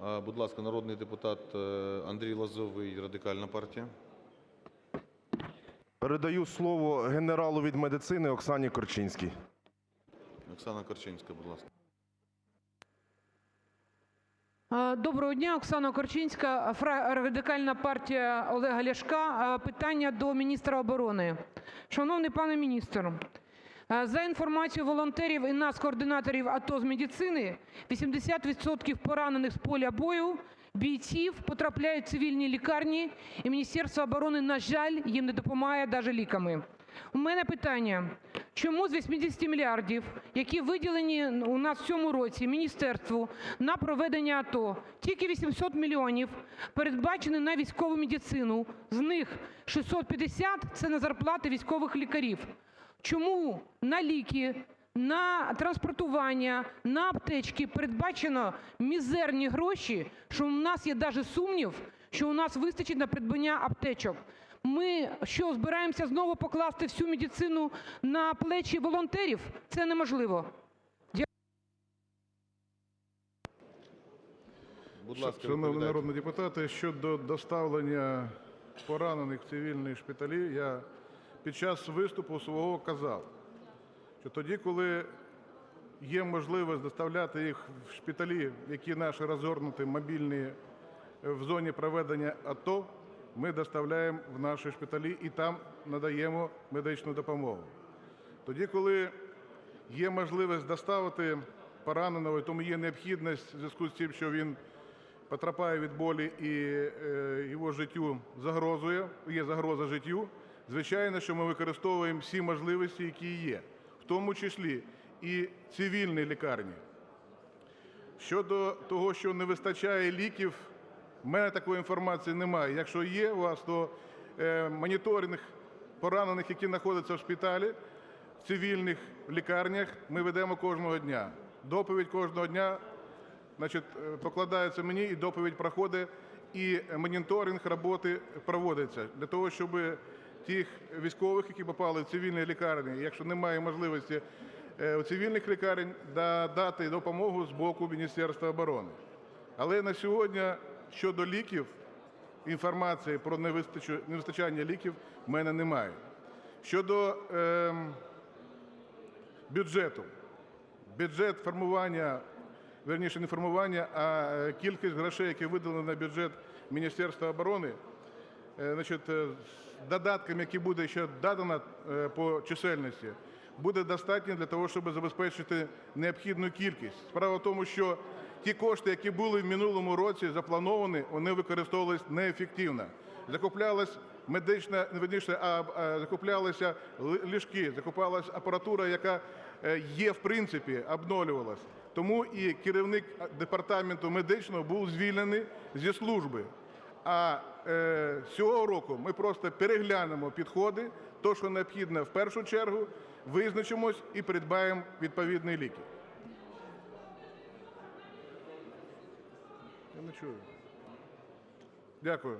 Будь ласка, народний депутат е, Андрій Лозовий, Радикальна партія. Передаю слово генералу від медицини Оксані Корчинській. Оксана Корчинська, будь ласка. Доброго дня, Оксана Корчинська, Радикальна партія Олега Ляшка. Питання до міністра оборони. Шановний пане міністр, за інформацією волонтерів і нас, координаторів АТО з медицини, 80% поранених з поля бою бійців потрапляють в цивільні лікарні, і Міністерство оборони, на жаль, їм не допомагає даже ліками. У мене питання: чому з 80 мільярдів, які виділені у нас в цьому році міністерству на проведення АТО, тільки 800 мільйонів передбачені на військову медицину, з них 650 – це на зарплати військових лікарів? Чому на ліки, на транспортування, на аптечки передбачено мізерні гроші, що у нас є даже сумнів, що у нас вистачить на придбання аптечок? Ми що, збираємося знову покласти всю медицину на плечі волонтерів? Це неможливо. Будь ласка, Шановні народні депутати, щодо доставлення поранених в цивільні шпиталі, я під час виступу свого казав, що тоді, коли є можливість доставляти їх в шпиталі, які наші розгорнуті, мобільні в зоні проведення АТО, ми доставляємо в наші шпиталі і там надаємо медичну допомогу. Тоді, коли є можливість доставити пораненого, тому є необхідність в зв'язку з тим, що він потрапляє від болі і е, його життю загрозує, є загроза життю, звичайно, що ми використовуємо всі можливості, які є, в тому числі і цивільні лікарні. Щодо того, що не вистачає ліків, в мене такої інформації немає. Якщо є у вас, то е, моніторинг поранених, які знаходяться в шпиталі, в цивільних лікарнях, ми ведемо кожного дня. Доповідь кожного дня значить, е, покладається мені, і доповідь проходить, і моніторинг роботи проводиться для того, щоб тих військових, які попали в цивільні лікарні, якщо немає можливості е, у цивільних лікарень, да- дати допомогу з боку Міністерства оборони. Але на сьогодні щодо ліків інформації про невистачання ліків в мене немає. Щодо ем, бюджету. Бюджет формування, верніше не формування, а е, кількість грошей, які виділені на бюджет Міністерства оборони, е, з додатками, які буде ще додано е, по чисельності, буде достатньо для того, щоб забезпечити необхідну кількість. Справа в тому, що ті кошти, які були в минулому році заплановані, вони використовувалися неефективно. Закуплялась медична, верніше, а, а, закуплялися ли- ліжки, закупалася апаратура, яка е, є в принципі, обновлювалась. Тому і керівник департаменту медичного був звільнений зі служби. А е, цього року ми просто переглянемо підходи, то, що необхідно в першу чергу, визначимось і придбаємо відповідні ліки. Я не чую. Дякую.